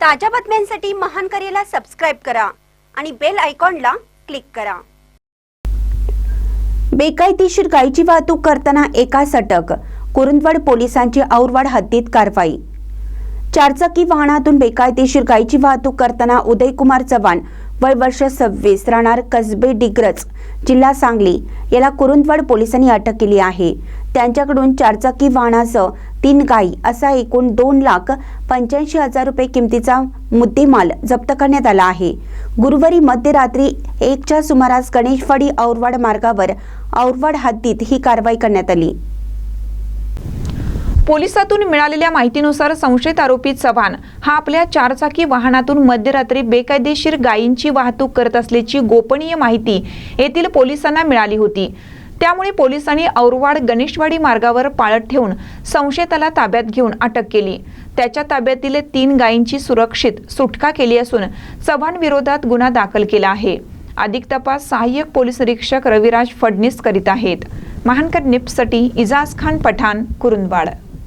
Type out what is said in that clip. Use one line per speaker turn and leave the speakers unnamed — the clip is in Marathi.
ताज्या बातम्यांसाठी महान करेला सबस्क्राईब करा आणि बेल आयकॉनला क्लिक करा.
बेकायदेशीर गायीची वाहतूक करताना एकाच अटक कुरुंदवाड पोलिसांची औरवाड हद्दीत कारवाई. चारचाकी वाहनातून बेकायदेशीर गायीची वाहतूक करताना उदयकुमार चव्हाण वय वर्ष सव्वीस राहणार कसबे डिग्रज जिल्हा सांगली याला कुरुंदवाड पोलिसांनी अटक केली आहे. त्यांच्याकडून चारचाकी वाहनासह तीन गायी असा एकूण दोन लाख पंच्याऐंशी हजार रुपये किमतीचा मुद्देमाल जप्त करण्यात आला आहे. गुरुवारी मध्यरात्री एकच्या सुमारास गणेशवाडी औरवाड मार्गावर औरवाड हद्दीत ही कारवाई करण्यात आली.
पोलिसातून मिळालेल्या माहितीनुसार संशयित आरोपी चव्हाण हा आपल्या चारचाकी वाहनातून मध्यरात्री बेकायदेशीर गायींची वाहतूक करत असल्याची गोपनीय माहिती येथील पोलिसांना मिळाली होती. त्यामुळे पोलिसांनी औरवाड गणेशवाडी मार्गावर पाळत ठेवून संशयिताला ताब्यात घेऊन अटक केली. त्याच्या ताब्यातील तीन गायींची सुरक्षित सुटका केली असून चव्हाण विरोधात गुन्हा दाखल केला आहे. अधिक तपास सहाय्यक पोलीस निरीक्षक रविराज फडणीस करीत आहेत. महानकर निप्ससाठी इजाज खान पठाण कुरुंदवाड.